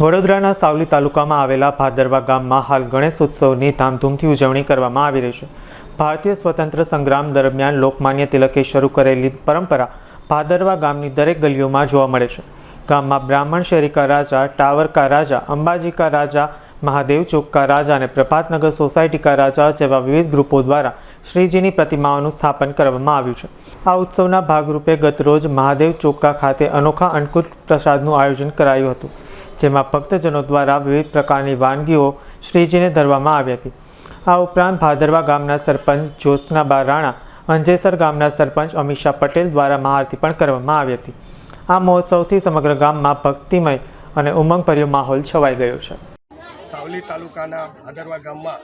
વડોદરાના સાવલી તાલુકામાં આવેલા ભાદરવા ગામમાં હાલ ગણેશ ઉત્સવની ધામધૂમથી ઉજવણી કરવામાં આવી રહી છે. ભારતીય સ્વતંત્ર સંગ્રામ દરમિયાન લોકમાન્ય તિલકે શરૂ કરેલી પરંપરા ભાદરવા ગામની દરેક ગલીઓમાં જોવા મળે છે. ગામમાં બ્રાહ્મણ શેરીકા રાજા ટાવર કા રાજા અંબાજી કા રાજા, મહાદેવ ચોક કા રાજા અને પ્રભાતનગર સોસાયટી કા રાજા જેવા વિવિધ ગ્રુપો દ્વારા શ્રીજીની પ્રતિમાઓનું સ્થાપન કરવામાં આવ્યું છે. આ ઉત્સવના ભાગરૂપે ગતરોજ મહાદેવ ચોક્કા ખાતે અનોખા અન્નકૂટ પ્રસાદનું આયોજન કરાયું હતું. જેમાં ભક્તજનો દ્વારા વિવિધ પ્રકારની વાનગીઓ શ્રીજીને ધરવામાં આવી હતી. આ ઉપરાંત ભાદરવા ગામના સરપંચ જ્યોત્સનાબા રાણા, અંજેસર ગામના સરપંચ અમિશા પટેલ દ્વારા મહાઆરતી પણ કરવામાં આવી હતી. આ મહોત્સવથી સમગ્ર ગામમાં ભક્તિમય અને ઉમંગભર્યો માહોલ છવાઈ ગયો છે. સાવલી તાલુકાના ભાદરવા ગામમાં,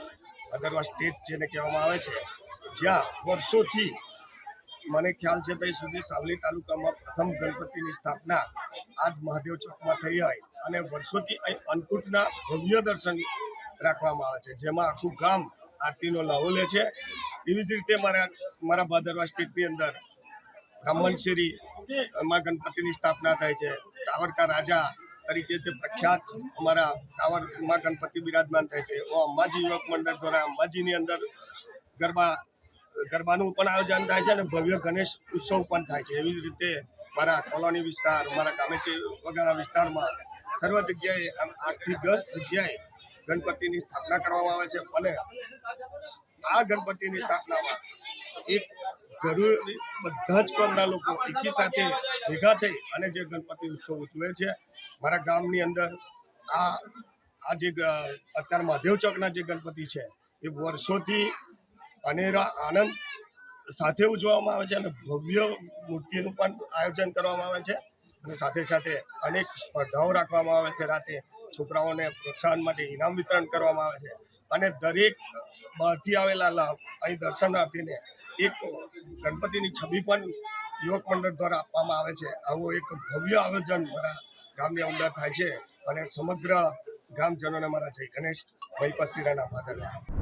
ભાદરવા સ્ટેટ જેને કહેવામાં આવે છે, જ્યાં વર્ષોથી મને ખ્યાલ છે, ત્યાં સુધી સાવલી તાલુકામાં પ્રથમ ગણપતિની સ્થાપના આજ મહાદેવ ચોકમાં થઈ હોય. અને વર્ષોથી અહીં અન્નકૂટના ભવ્ય દર્શન રાખવામાં આવે છે. જેમાં આખું ગામ આરતીનો લહો લે છે. એવી જ રીતે મારા મારા ભાદરવા સ્ટેટની અંદર બ્રાહ્મણ શેરી માં ગણપતિની સ્થાપના થાય છે. ટાવરકા રાજા તરીકે જે પ્રખ્યાત અમારા ટાવરમાં ગણપતિ બિરાજમાન થાય છે. એવો અંબાજી યુવક મંડળ દ્વારા અંબાજીની અંદર ગરબા, ગરબાનું પણ આયોજન થાય છે અને ભવ્ય ગણેશ ઉત્સવ પણ થાય છે. એવી જ રીતે મારા કોલોની વિસ્તાર, મારા ગામેચી વગેરે વિસ્તારમાં સર્વ જગ્યાએ આમ આઠથી દસ જગ્યાએ ગણપતિની સ્થાપના કરવામાં આવે છે અને આ ગણપતિની સ્થાપનામાં એક જરૂરી બધા જ કોમના લોકો એકી સાથે ભેગા થઈ અને જે ગણપતિ ઉત્સવ ઉજવે છે, મારા ગામની અંદર આ આ જે અત્યારે મહાદેવ ચોકના જે ગણપતિ છે, એ વર્ષોથી અનેરા આનંદ સાથે ઉજવવામાં આવે છે અને ભવ્ય મૂર્તિનું પણ આયોજન કરવામાં આવે છે. સાથે સાથે અનેક સ્પર્ધાઓ રાખવામાં આવે છે. રાતે છોકરાઓને પ્રોત્સાહન માટે ઇનામ વિતરણ કરવામાં આવે છે. અને દરેક બહારથી આવેલા લાભ અહીં દર્શનાર્થીને એક ગણપતિની છબી પણ યુવક મંડળ દ્વારા આપવામાં આવે છે. આવું એક ભવ્ય આયોજન મારા ગામની અંદર થાય છે અને સમગ્ર ગામજનોને મારા જય ગણેશ ભાઈ પસીરાના ભાદરવા